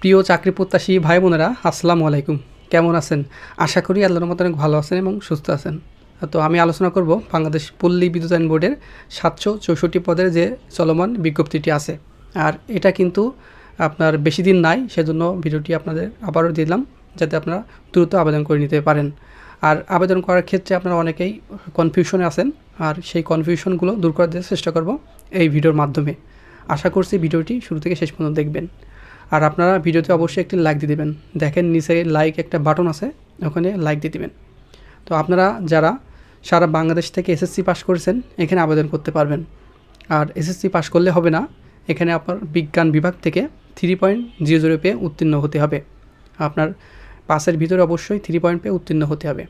প্রিয় চাকরি প্রত্যাশী ভাই বোনেরা আসসালামু আলাইকুম। কেমন আছেন? আশা করি আল্লাহর মতো অনেক ভালো আছেন এবং সুস্থ আছেন। তো আমি আলোচনা করব বাংলাদেশ পল্লী বিদ্যুতায়ন বোর্ডের সাতশো চৌষট্টি পদের যে চলমান বিজ্ঞপ্তিটি আছে। আর এটা কিন্তু আপনার বেশি দিন নাই, সেজন্য ভিডিওটি আপনাদের আবারও দিলাম, যাতে আপনারা দ্রুত আবেদন করে নিতে পারেন। আর আবেদন করার ক্ষেত্রে আপনারা অনেকেই কনফিউশনে আছেন, আর সেই কনফিউশনগুলো দূর করার চেষ্টা করব এই ভিডিওর মাধ্যমে। আশা করছি ভিডিওটি শুরু থেকে শেষ পর্যন্ত দেখবেন। আর আপনারা ভিডিওতে অবশ্যই একটি লাইক দিয়ে দেবেন। দেখেন নিচে লাইক একটা বাটন আছে, ওখানে লাইক দিয়ে দেবেন। তো আপনারা যারা সারা বাংলাদেশ থেকে এসএসসি পাস করেছেন, এখানে আবেদন করতে পারবেন। আর এসএসসি পাস করলে হবে না, এখানে আপনার বিজ্ঞান বিভাগ থেকে থ্রি পয়েন্ট জিরো জিরো পেয়ে উত্তীর্ণ হতে হবে। আপনার পাসের ভিতরে অবশ্যই থ্রি পয়েন্ট পেয়ে উত্তীর্ণ হতে হবে।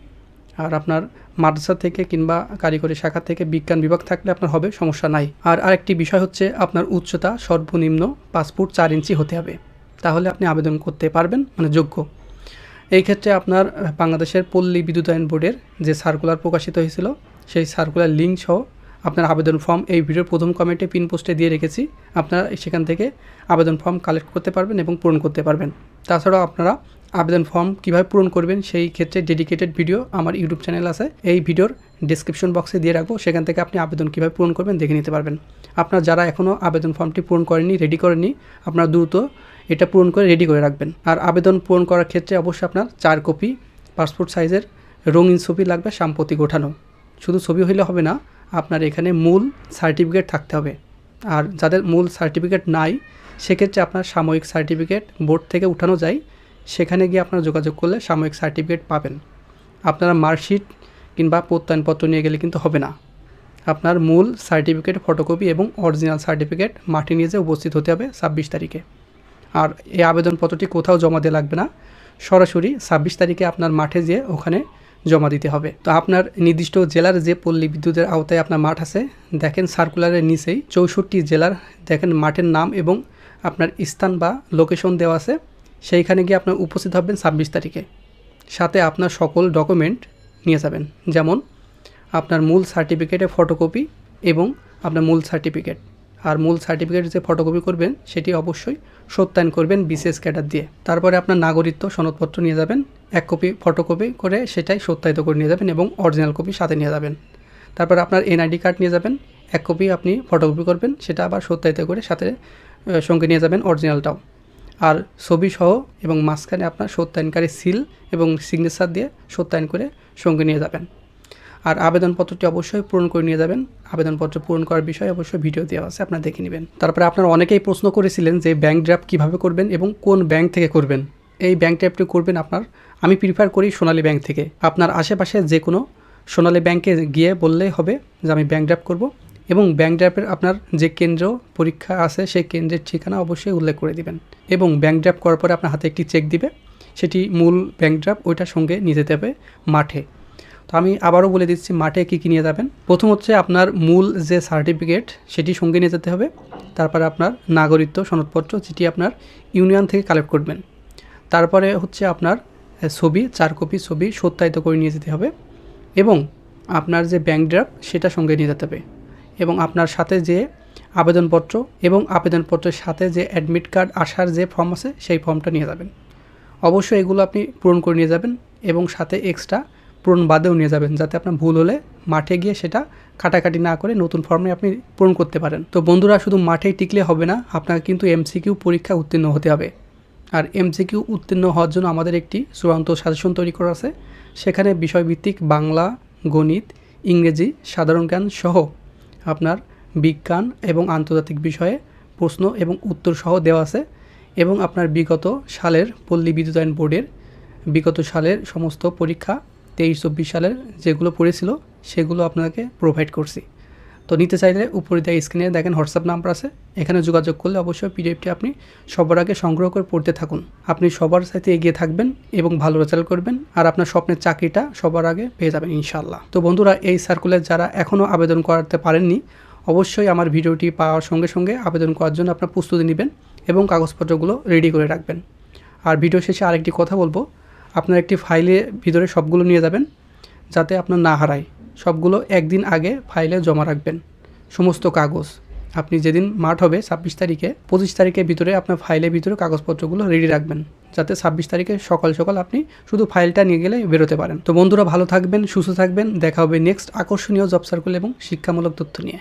আর আপনার মাদ্রাসা থেকে কিংবা কারিগরি শাখা থেকে বিজ্ঞান বিভাগ থাকলে আপনার হবে, সমস্যা নাই। আর আরেকটি বিষয় হচ্ছে, আপনার উচ্চতা সর্বনিম্ন ফুট চার ইঞ্চি হতে হবে। তাহলে আপনি আবেদন করতে পারবেন মানে যোগ্য। এই ক্ষেত্রে আপনার বাংলাদেশের পল্লী বিদ্যুতায়ন বোর্ডের যে সার্কুলার প্রকাশিত হয়েছিল, সেই সার্কুলার লিঙ্ক সহ আপনার আবেদন ফর্ম এই ভিডিওর প্রথম কমেন্টে পিন পোস্টে দিয়ে রেখেছি। আপনারা সেখান থেকে আবেদন ফর্ম কালেক্ট করতে পারবেন এবং পূরণ করতে পারবেন। তাছাড়াও আপনারা আবেদন ফর্ম কীভাবে পূরণ করবেন, সেই ক্ষেত্রে ডেডিকেটেড ভিডিও আমার ইউটিউব চ্যানেল আছে। এই ভিডিওর ডিসক্রিপশন বক্সে দিয়ে রাখব। সেখান থেকে আপনি আবেদন কীভাবে পূরণ করবেন দেখে নিতে পারবেন। আপনার যারা এখনও আবেদন ফর্মটি পূরণ করেনি রেডি করেনি আপনারা দ্রুত এটা পূরণ করে রেডি করে রাখবেন। আর আবেদন পূরণ করার ক্ষেত্রে অবশ্যই আপনার চার কপি পাসপোর্ট সাইজের রঙিন ছবি লাগবে, সাম্প্রতিক ওঠানো। শুধু ছবি হইলে হবে না, আপনার এখানে মূল সার্টিফিকেট থাকতে হবে। আর যাদের মূল সার্টিফিকেট নাই, সেক্ষেত্রে আপনার সাময়িক সার্টিফিকেট বোর্ড থেকে উঠানো যায়, সেখানে গিয়ে আপনারা যোগাযোগ করলে সাময়িক সার্টিফিকেট পাবেন। আপনারা মার্কশিট কিংবা প্রত্যয়নপত্র নিয়ে গেলে কিন্তু হবে না। আপনার মূল সার্টিফিকেট ফটোকপি এবং অরিজিনাল সার্টিফিকেট মাটি নিয়ে যে উপস্থিত হতে হবে ছাব্বিশ তারিখে। আর এই আবেদনপত্রটি কোথাও জমা দিয়ে লাগবে না। সরাসরি ছাব্বিশ তারিখে আপনার মাঠে যেয়ে ওখানে জমা দিতে হবে। তো আপনার নির্দিষ্ট জেলার যে পল্লী বিদ্যুতের আওতায় আপনার মাঠ আছে, দেখেন সার্কুলারের নিচেই চৌষট্টি জেলার, দেখেন মাঠের নাম এবং আপনার স্থান বা লোকেশন দেওয়া আছে। সেইখানে গিয়ে আপনার উপস্থিত হবেন ছাব্বিশ তারিখে। সাথে আপনার সকল ডকুমেন্ট নিয়ে যাবেন। যেমন আপনার মূল সার্টিফিকেটের ফটোকপি এবং আপনার মূল সার্টিফিকেট। আর মূল সার্টিফিকেট যে ফটোকপি করবেন, সেটি অবশ্যই সত্যায়ন করবেন বিসিএস ক্যাডার দিয়ে। তারপরে আপনার নাগরিকত্ব সনদপত্র নিয়ে যাবেন, এক কপি ফটোকপি করে সেটাই সত্যায়িত করে নিয়ে যাবেন এবং অরিজিনাল কপি সাথে নিয়ে যাবেন। তারপর আপনার এনআইডি কার্ড নিয়ে যাবেন, এক কপি আপনি ফটোকপি করবেন, সেটা আবার সত্যায়িত করে সাথে সঙ্গে নিয়ে যাবেন অরিজিনালটাও আর ছবি সহ এবং মাঝখানে আপনার সত্যায়নকারী সিল এবং সিগনেচার দিয়ে সত্যায়ন করে সঙ্গে নিয়ে যাবেন। আর আবেদনপত্রটি অবশ্যই পূরণ করে নিয়ে যাবেন। আবেদনপত্র পূরণ করার বিষয়ে অবশ্যই ভিডিও দেওয়া আছে, আপনারা দেখে নেবেন। তারপরে আপনারা অনেকেই প্রশ্ন করেছিলেন যে ব্যাঙ্ক ড্রাফট কীভাবে করবেন এবং কোন ব্যাংক থেকে করবেন। এই ব্যাঙ্ক ড্রাফটটি করবেন আপনার, আমি প্রিফার করি সোনালী ব্যাংক থেকে। আপনার আশেপাশে যে কোনো সোনালী ব্যাংকে গিয়ে বললেই হবে যে আমি ব্যাঙ্ক ড্রাফট করব এবং ব্যাঙ্ক ড্রাফের আপনার যে কেন্দ্র পরীক্ষা আছে সেই কেন্দ্রের ঠিকানা অবশ্যই উল্লেখ করে দিবেন এবং ব্যাঙ্ক ড্রাফট করার পরে আপনার হাতে একটি চেক দিবে। সেটি মূল ব্যাঙ্ক ড্রাফট ওইটার সঙ্গে নিয়ে যেতে হবে মাঠে। তো আমি আবারও বলে দিচ্ছি, মাঠে কী কী নিয়ে যাবেন? প্রথম হচ্ছে আপনার মূল যে সার্টিফিকেট সেটি সঙ্গে নিয়ে যেতে হবে। তারপরে আপনার নাগরিকত্ব সনদপত্র, যেটি আপনার ইউনিয়ন থেকে কালেক্ট করবেন। তারপরে হচ্ছে আপনার ছবি, চার কপি ছবি সত্যায়িত করে নিয়ে যেতে হবে এবং আপনার যে ব্যাঙ্ক ড্রাফট সেটা সঙ্গে নিয়ে যেতে হবে এবং আপনার সাথে যে আবেদনপত্র এবং আবেদনপত্রের সাথে যে অ্যাডমিট কার্ড আসার যে ফর্ম আছে, সেই ফর্মটা নিয়ে যাবেন। অবশ্যই এগুলো আপনি পূরণ করে নিয়ে যাবেন এবং সাথে এক্সট্রা পূরণ বাদেও নিয়ে যাবেন, যাতে আপনার ভুল হলে মাঠে গিয়ে সেটা কাটাকাটি না করে নতুন ফর্মে আপনি পূরণ করতে পারেন। তো বন্ধুরা, শুধু মাঠেই টিকলে হবে না, আপনাকে কিন্তু এমসিকিউ পরীক্ষা উত্তীর্ণ হতে হবে। আর এমসিকিউ উত্তীর্ণ হওয়ার জন্য আমাদের একটি চূড়ান্ত সাজেশন তৈরি করা আছে। সেখানে বিষয়ভিত্তিক বাংলা, গণিত, ইংরেজি, সাধারণ জ্ঞান সহ আপনার বিজ্ঞান এবং আন্তর্জাতিক বিষয়ে প্রশ্ন এবং উত্তর সহ দেওয়া আছে এবং আপনার বিগত সালের পল্লী বিদ্যুতায়ন বোর্ডের বিগত সালের সমস্ত পরীক্ষা তেইশ চব্বিশ সালের যেগুলো পড়েছিল, সেগুলো আপনাকে প্রোভাইড করছি। তো নিতে চাইলে উপরে দেওয়া স্ক্রিনে দেখেন হোয়াটসঅ্যাপ নাম্বার আছে। এখানে যোগাযোগ করলে অবশ্যই পিডিএফটি আপনি সবার আগে সংগ্রহ করে পড়তে থাকুন। আপনি সবার সাথে এগিয়ে থাকবেন এবং ভালো রেজাল্ট করবেন আর আপনার স্বপ্নের চাকরিটা সবার আগে পেয়ে যাবেন ইনশাল্লাহ তো বন্ধুরা, এই সার্কুলার যারা এখনও আবেদন করাতে পারেননি, অবশ্যই আমার ভিডিওটি পাওয়ার সঙ্গে সঙ্গে আবেদন করার জন্য আপনার প্রস্তুতি নেবেন এবং কাগজপত্রগুলো রেডি করে রাখবেন। আর ভিডিও শেষে আরেকটি কথা বলব আপনার একটি ফাইলে ভিতরে সবগুলো নিয়ে যাবেন, যাতে আপনার না হারায়। সবগুলো একদিন আগে ফাইলে জমা রাখবেন। সমস্ত কাগজ। আপনি যেদিন মাঠ হবে, ছাব্বিশ তারিখে, পঁচিশ তারিখের ভিতরে আপনার ফাইলের ভিতরে কাগজপত্রগুলো রেডি রাখবেন। যাতে ছাব্বিশ তারিখে সকাল সকাল আপনি শুধু ফাইলটা নিয়ে গেলে বেরোতে পারেন। তো বন্ধুরা, ভালো থাকবেন, সুস্থ থাকবেন। দেখা হবে নেক্সট আকর্ষণীয় জব সার্কেল এবং শিক্ষামূলক তথ্য নিয়ে।